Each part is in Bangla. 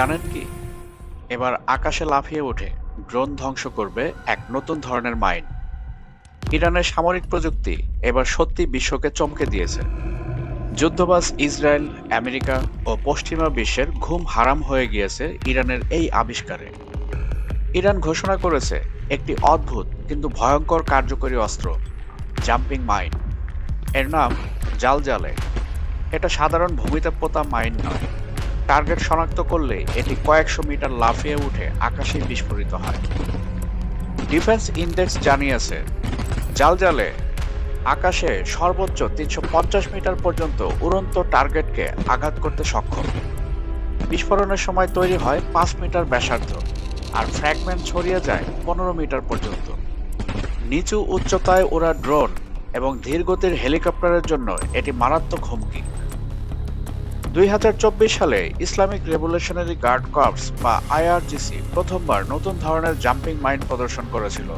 জানেন কি? এবার আকাশে লাফিয়ে ওঠে ড্রোন ধ্বংস করবে এক নতুন ধরনের মাইন। ইরানের সামরিক প্রযুক্তি এবার সত্যি বিশ্বকে চমকে দিয়েছে। যুদ্ধবাজ ইসরায়েল, আমেরিকা ও পশ্চিমা বিশ্বের ঘুম হারাম হয়ে গিয়েছে ইরানের এই আবিষ্কারে। ইরান ঘোষণা করেছে একটি অদ্ভুত কিন্তু ভয়ঙ্কর কার্যকরী অস্ত্র, জাম্পিং মাইন। এর নাম জালজালে। এটা সাধারণ ভূমিতে পোতা মাইন নয়। টার্গেট শনাক্ত করলে এটি কয়েকশো মিটার লাফিয়ে উঠে আকাশে বিস্ফোরিত হয়। ডিফেন্স ইন্ডেক্স জানিয়েছে জালজালে আকাশে সর্বোচ্চ তিনশো পঞ্চাশ মিটার পর্যন্ত উড়ন্ত টার্গেটকে আঘাত করতে সক্ষম। বিস্ফোরণের সময় তৈরি হয় পাঁচ মিটার ব্যাসার্ধ আর ফ্র্যাগমেন্ট ছড়িয়ে যায় পনেরো মিটার পর্যন্ত। নিচু উচ্চতায় ওরা ড্রোন এবং ধীরগতির হেলিকপ্টারের জন্য এটি মারাত্মক হুমকি। দুই হাজার চব্বিশ সালে ইসলামিক রেভলিউশনারি গার্ড কর্পস বা আইআরজিসি প্রথমবার নতুন ধরনের জাম্পিং মাইন প্রদর্শন করেছিল।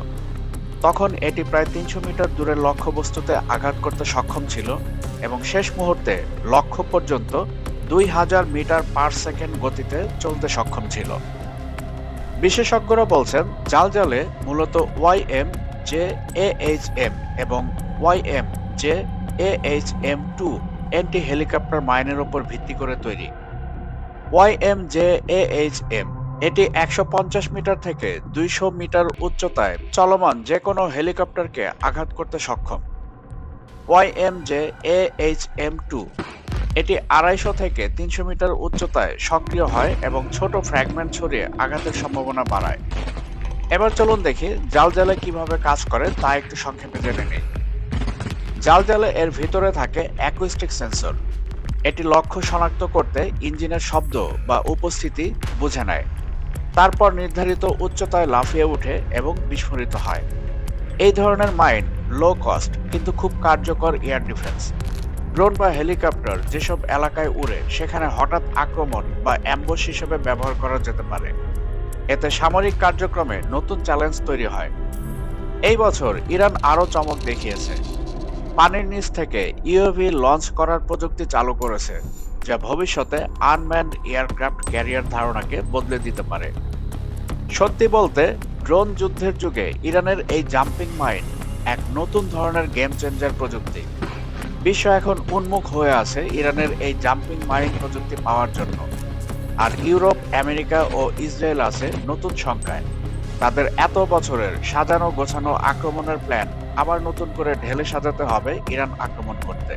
তখন এটি প্রায় তিনশো মিটার দূরের লক্ষ্যবস্তুতে আঘাত করতে সক্ষম ছিল এবং শেষ মুহূর্তে লক্ষ্য পর্যন্ত দুই হাজার মিটার পার সেকেন্ড গতিতে চলতে সক্ষম ছিল। বিশেষজ্ঞরা বলছেন জালজালে মূলত YM J A H M এবং YM J A H M two anti helicopter মাইনের উপর ভিত্তি করে তৈরি। ওয়াইএম জে এইচ এম এটি একশো পঞ্চাশ মিটার থেকে দুইশো মিটার উচ্চতায় চলমান যে কোনো হেলিকপ্টারকে আঘাত করতে সক্ষম। YM J H M two এটি আড়াইশো থেকে তিনশো মিটার উচ্চতায় সক্রিয় হয় এবং ছোট ফ্র্যাগমেন্ট ছড়িয়ে আঘাতের সম্ভাবনা বাড়ায়। এবার চলুন দেখি জালজালে কীভাবে কাজ করে তা একটু সংক্ষেপে জেনে নিই। জালজালে এর ভিতরে থাকে অ্যাকুইস্টিক সেন্সর। এটি লক্ষ্য শনাক্ত করতে ইঞ্জিনের শব্দ বা উপস্থিতি বুঝে নেয়। তারপর নির্ধারিত উচ্চতায় লাফিয়ে ওঠে এবং বিস্ফোরিত হয়। এই ধরনের মাইন লো কস্ট কিন্তু খুব কার্যকর এয়ার ডিফেন্স ড্রোন বা হেলিকপ্টার যেসব এলাকায় উড়ে, সেখানে হঠাৎ আক্রমণ বা অ্যাম্বস হিসেবে ব্যবহার করা যেতে পারে। এতে সামরিক কার্যক্রমে নতুন চ্যালেঞ্জ তৈরি হয়। এই বছর ইরান আরও চমক দেখিয়েছে। পানির নিচ থেকে ইউএভি লঞ্চ করার প্রযুক্তি চালু করেছে, যা ভবিষ্যতে আনম্যান্ড এয়ারক্রাফট ক্যারিয়ার ধারণাকে বদলে দিতে পারে। সত্যি বলতে ড্রোন যুদ্ধের যুগে ইরানের এই জাম্পিং মাইন এক নতুন ধরনের গেম চেঞ্জার প্রযুক্তি। বিশ্ব এখন উন্মুখ হয়ে আছে ইরানের এই জাম্পিং মাইন প্রযুক্তি পাওয়ার জন্য। আর ইউরোপ, আমেরিকা ও ইসরায়েল আছে নতুন সংখ্যায়। তাদের এত বছরের সাজানো গোছানো আক্রমণের প্ল্যান আবার নতুন করে ঢেলে সাজাতে হবে ইরান আক্রমণ করতে।